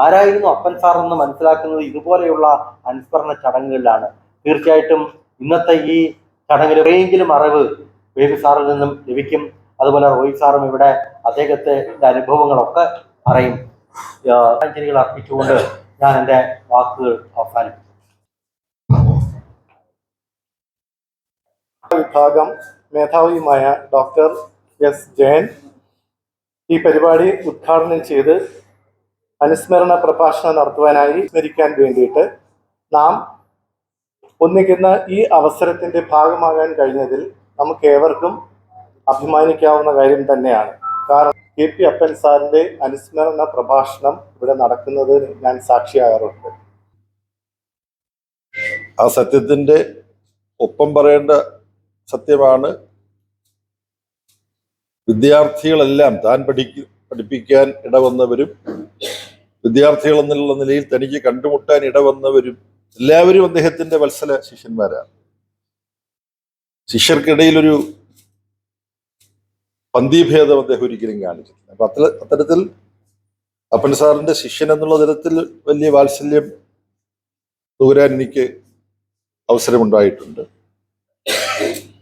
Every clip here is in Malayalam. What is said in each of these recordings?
ആരായിരുന്നു അപ്പൻ സാർ എന്ന് മനസ്സിലാക്കുന്നത് ഇതുപോലെയുള്ള അനുസ്മരണ ചടങ്ങുകളിലാണ്. തീർച്ചയായിട്ടും ഇന്നത്തെ ഈ ചടങ്ങിൽ എവിടെയെങ്കിലും അറിവ് ബേബി സാറിൽ നിന്നും ലഭിക്കും. അതുപോലെ റോഹിത് സാറും ഇവിടെ അദ്ദേഹത്തെ അനുഭവങ്ങളൊക്കെ പറയും. ആശംസകൾ അർപ്പിച്ചുകൊണ്ട് ഞാൻ എന്റെ വാക്കുകൾ അവസാനിപ്പിക്കും വിഭാഗം മേധാവിയുമായ ഡോക്ടർ എസ് ജയൻ ഈ പരിപാടി ഉദ്ഘാടനം ചെയ്ത് അനുസ്മരണ പ്രഭാഷണം നടത്തുവാനായി സ്മരിക്കാൻ വേണ്ടിയിട്ട് നാം ഒന്നിക്കുന്ന ഈ അവസരത്തിന്റെ ഭാഗമാകാൻ കഴിഞ്ഞതിൽ നമുക്ക് ഏവർക്കും അഭിമാനിക്കാവുന്ന കാര്യം തന്നെയാണ്. കാരണം കെ പി അപ്പൻ സാറിന്റെ അനുസ്മരണ പ്രഭാഷണം ഇവിടെ നടക്കുന്നത് ഞാൻ സാക്ഷിയാകാറുണ്ട്. ആ സത്യത്തിന്റെ ഒപ്പം പറയേണ്ട സത്യമാണ്. വിദ്യാർത്ഥികളെല്ലാം താൻ പഠിക്ക പഠിപ്പിക്കാൻ ഇടവന്നവരും വിദ്യാർത്ഥികൾ എന്നുള്ള നിലയിൽ തനിക്ക് കണ്ടുമുട്ടാൻ ഇടവന്നവരും എല്ലാവരും അദ്ദേഹത്തിന്റെ വത്സല ശിഷ്യന്മാരാണ്. ശിഷ്യർക്കിടയിൽ ഒരു പന്തിഭേദം അദ്ദേഹം ഒരിക്കലും കാണിച്ചിട്ടില്ല. അപ്പൊ അത്ര അത്തരത്തിൽ അപ്പൻ സാറിന്റെ ശിഷ്യൻ എന്നുള്ള തരത്തിൽ വലിയ വാത്സല്യം തൂരാൻ എനിക്ക് അവസരമുണ്ടായിട്ടുണ്ട്.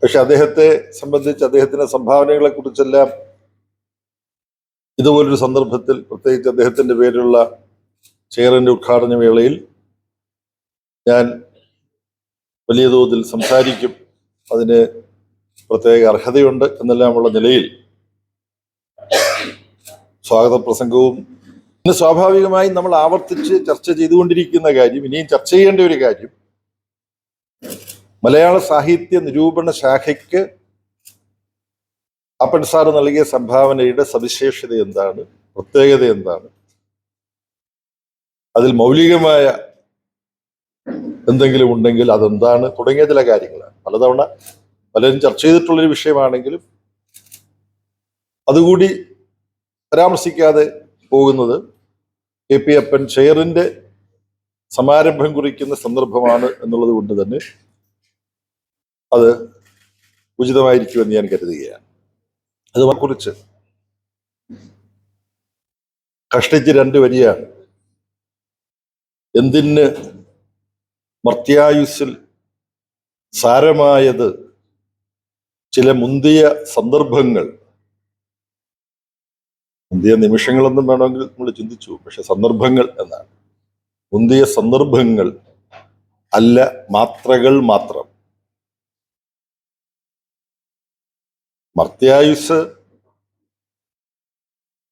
പക്ഷെ അദ്ദേഹത്തെ സംബന്ധിച്ച് അദ്ദേഹത്തിന്റെ സംഭാവനകളെ കുറിച്ചെല്ലാം ഇതുപോലൊരു സന്ദർഭത്തിൽ പ്രത്യേകിച്ച് അദ്ദേഹത്തിന്റെ പേരിലുള്ള ചെയറിന്റെ ഉദ്ഘാടന വേളയിൽ ഞാൻ വലിയ തോതിൽ സംസാരിക്കും. അതിന് പ്രത്യേക അർഹതയുണ്ട് എന്നെല്ലാമുള്ള നിലയിൽ. സ്വാഗത പ്രസംഗവും. ഇന്ന് സ്വാഭാവികമായി നമ്മൾ ആവർത്തിച്ച് ചർച്ച ചെയ്തുകൊണ്ടിരിക്കുന്ന കാര്യം ഇനിയും ചർച്ച ചെയ്യേണ്ട ഒരു കാര്യം മലയാള സാഹിത്യ നിരൂപണ ശാഖയ്ക്ക് അപ്പൻ സാറ് നൽകിയ സംഭാവനയുടെ സവിശേഷത എന്താണ്? പ്രത്യേകത എന്താണ്? അതിൽ മൗലികമായ എന്തെങ്കിലും ഉണ്ടെങ്കിൽ അതെന്താണ്? തുടങ്ങിയ ചില കാര്യങ്ങളാണ്. പലതവണ പലരും ചർച്ച ചെയ്തിട്ടുള്ളൊരു വിഷയമാണെങ്കിലും അതുകൂടി പരാമർശിക്കാതെ പോകുന്നത് കെ പി അപ്പൻ ചെയറിന്റെ സമാരംഭം കുറിക്കുന്ന സന്ദർഭമാണ് എന്നുള്ളത് കൊണ്ട് തന്നെ അത് ഉചിതമായിരിക്കുമെന്ന് ഞാൻ കരുതുകയാണ്. അതിനെക്കുറിച്ച് കഷ്ടിച്ച് രണ്ട് വരിയാണ് എന്തിന് മർത്യായുസിൽ സാരമായത് ചില മുന്തിയ സന്ദർഭങ്ങൾ? മുന്തിയ നിമിഷങ്ങളൊന്നും വേണമെങ്കിൽ നമ്മൾ ചിന്തിച്ചു പക്ഷെ സന്ദർഭങ്ങൾ എന്നാണ്. മുന്തിയ സന്ദർഭങ്ങൾ അല്ല മാത്രകൾ മാത്രം. മർത്യായുസ്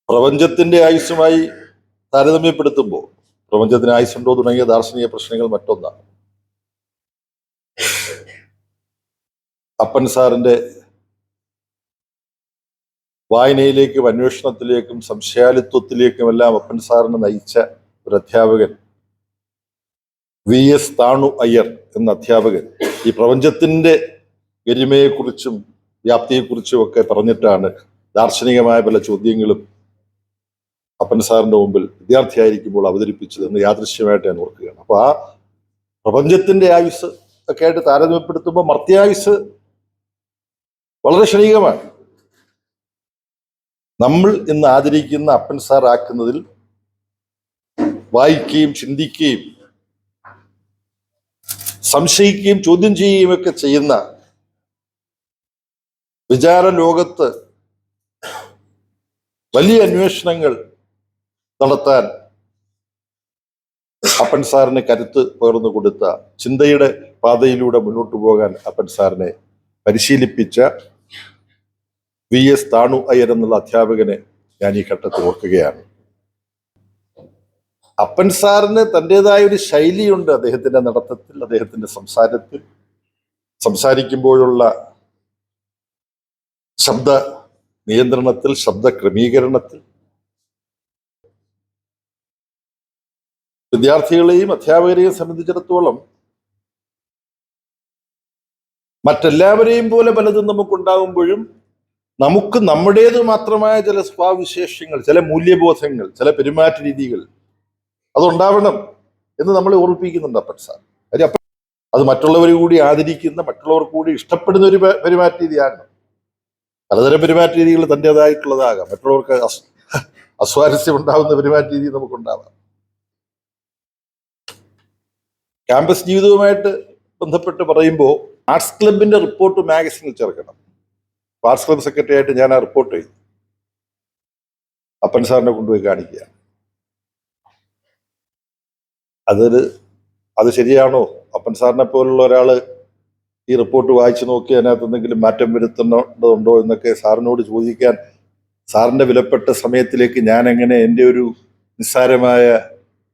പ്രപഞ്ചത്തിന്റെ ആയുസ്സുമായി താരതമ്യപ്പെടുത്തുമ്പോൾ പ്രപഞ്ചത്തിന് ആയുസ്സുണ്ടോ തുടങ്ങിയ ദാർശനിക പ്രശ്നങ്ങൾ മറ്റൊന്നാണ്. അപ്പൻ സാറിന്റെ വായനയിലേക്കും അന്വേഷണത്തിലേക്കും സംശയാലിത്വത്തിലേക്കുമെല്ലാം അപ്പൻ സാറിനെ നയിച്ച ഒരു അധ്യാപകൻ വി എസ് താണു അയ്യർ എന്ന അധ്യാപകൻ ഈ പ്രപഞ്ചത്തിന്റെ ഗരിമയെക്കുറിച്ചും വ്യാപ്തിയെക്കുറിച്ചും ഒക്കെ പറഞ്ഞിട്ടാണ് ദാർശനികമായ പല ചോദ്യങ്ങളും അപ്പൻ സാറിന്റെ മുമ്പിൽ വിദ്യാർത്ഥിയായിരിക്കുമ്പോൾ അവതരിപ്പിച്ചതെന്ന് യാദൃശ്യമായിട്ട് ഞാൻ ഓർക്കുകയാണ്. അപ്പൊ ആ പ്രപഞ്ചത്തിന്റെ ആയുസ് ഒക്കെ ആയിട്ട് താരതമ്യപ്പെടുത്തുമ്പോൾ മർത്യായുസ് വളരെ ക്ഷണികമാണ്. നമ്മൾ ഇന്ന് ആദരിക്കുന്ന അപ്പൻ സാർ ആക്കുന്നതിൽ വായിക്കുകയും ചിന്തിക്കുകയും സംശയിക്കുകയും ചോദ്യം ചെയ്യുകയും ഒക്കെ ചെയ്യുന്ന വിചാര ലോകത്ത് വലിയ അന്വേഷണങ്ങൾ നടത്താൻ അപ്പൻ സാറിന് കരുത്ത് പകർന്നു കൊടുത്ത ചിന്തയുടെ പാതയിലൂടെ മുന്നോട്ട് പോകാൻ അപ്പൻ സാറിനെ പരിശീലിപ്പിച്ച വി എസ് താണു അയ്യർ എന്നുള്ള അധ്യാപകനെ ഞാൻ ഈ ഘട്ടത്തിൽ ഓർക്കുകയാണ്. അപ്പൻ സാറിന് തന്റെതായ ഒരു ശൈലിയുണ്ട് അദ്ദേഹത്തിന്റെ നടത്തത്തിൽ അദ്ദേഹത്തിന്റെ സംസാരത്തിൽ. സംസാരിക്കുമ്പോഴുള്ള ശബ്ദ നിയന്ത്രണത്തിൽ ശബ്ദ ക്രമീകരണത്തിൽ. വിദ്യാർത്ഥികളെയും അധ്യാപകരെയും സംബന്ധിച്ചിടത്തോളം മറ്റെല്ലാവരെയും പോലെ പലതും നമുക്കുണ്ടാകുമ്പോഴും നമുക്ക് നമ്മുടേത് മാത്രമായ ചില സ്വഭാവവിശേഷങ്ങൾ ചില മൂല്യബോധങ്ങൾ ചില പെരുമാറ്റ രീതികൾ അതുണ്ടാവണം എന്ന് നമ്മൾ ഓർമ്മിപ്പിക്കുന്നുണ്ട് അപ്പൻ സാർ. അത് മറ്റുള്ളവർ കൂടി ആദരിക്കുന്ന മറ്റുള്ളവർ കൂടി ഇഷ്ടപ്പെടുന്ന ഒരു പെരുമാറ്റ രീതിയാണ് പലതരം പെരുമാറ്റ രീതികൾ തന്റെതായിട്ടുള്ളതാകാം മറ്റുള്ളവർക്ക് അസ്വാരസ്യം ഉണ്ടാവുന്ന പെരുമാറ്റ രീതി നമുക്കുണ്ടാവാം. ക്യാമ്പസ് ജീവിതവുമായിട്ട് ബന്ധപ്പെട്ട് പറയുമ്പോൾ ആർട്സ് ക്ലബിന്റെ റിപ്പോർട്ട് മാഗസിനിൽ ചേർക്കണം. ആർട്സ് ക്ലബ് സെക്രട്ടറി ആയിട്ട് ഞാൻ ആ റിപ്പോർട്ട് ചെയ്തു അപ്പൻ സാറിനെ കൊണ്ടുപോയി കാണിക്കുക അതൊരു അത് ശരിയാണോ? അപ്പൻ സാറിനെ പോലുള്ള ഒരാൾ ഈ റിപ്പോർട്ട് വായിച്ചു നോക്കി അതിനകത്ത് എന്തെങ്കിലും മാറ്റം വരുത്തേണ്ടതുണ്ടോ എന്നൊക്കെ സാറിനോട് ചോദിക്കാൻ സാറിന്റെ വിലപ്പെട്ട സമയത്തിലേക്ക് ഞാൻ എങ്ങനെ എന്റെ ഒരു നിസ്സാരമായ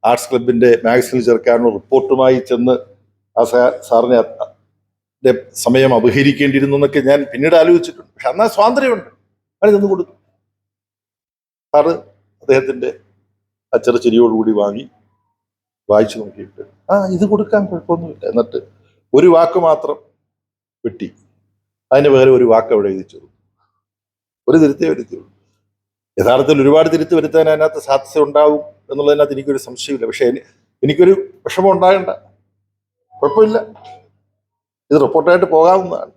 ആർട്സ് ക്ലബിന്റെ മാഗസിനിൽ ചേർക്കാനുള്ള റിപ്പോർട്ടുമായി ചെന്ന് ആ സാറിനെ സമയം അപഹരിക്കേണ്ടിയിരുന്നു എന്നൊക്കെ ഞാൻ പിന്നീട് ആലോചിച്ചിട്ടുണ്ട്. പക്ഷെ എന്നാൽ സ്വാതന്ത്ര്യമുണ്ട്. അവിടെ ചെന്ന് കൊടുത്തു. സാറ് അദ്ദേഹത്തിന്റെ അച്ചറച്ചിരിയോടുകൂടി വാങ്ങി വായിച്ചു നോക്കിയിട്ട് ആ ഇത് കൊടുക്കാൻ കുഴപ്പമൊന്നുമില്ല എന്നിട്ട് ഒരു വാക്ക് മാത്രം വെട്ടി. അതിന് പകരം ഒരു വാക്ക് അവിടെ എഴുതിച്ചു ഒരു തിരുത്തേ വരുത്തിയുള്ളൂ യഥാർത്ഥത്തിൽ ഒരുപാട് തിരുത്ത് വരുത്താൻ അതിനകത്ത് സാധ്യത ഉണ്ടാവും എന്നുള്ളതിനകത്ത് എനിക്കൊരു സംശയമില്ല. പക്ഷെ എനി- എനിക്കൊരു വിഷമം ഉണ്ടാകണ്ട. കുഴപ്പമില്ല. ഇത് റിപ്പോർട്ടായിട്ട് പോകാവുന്നതാണ്.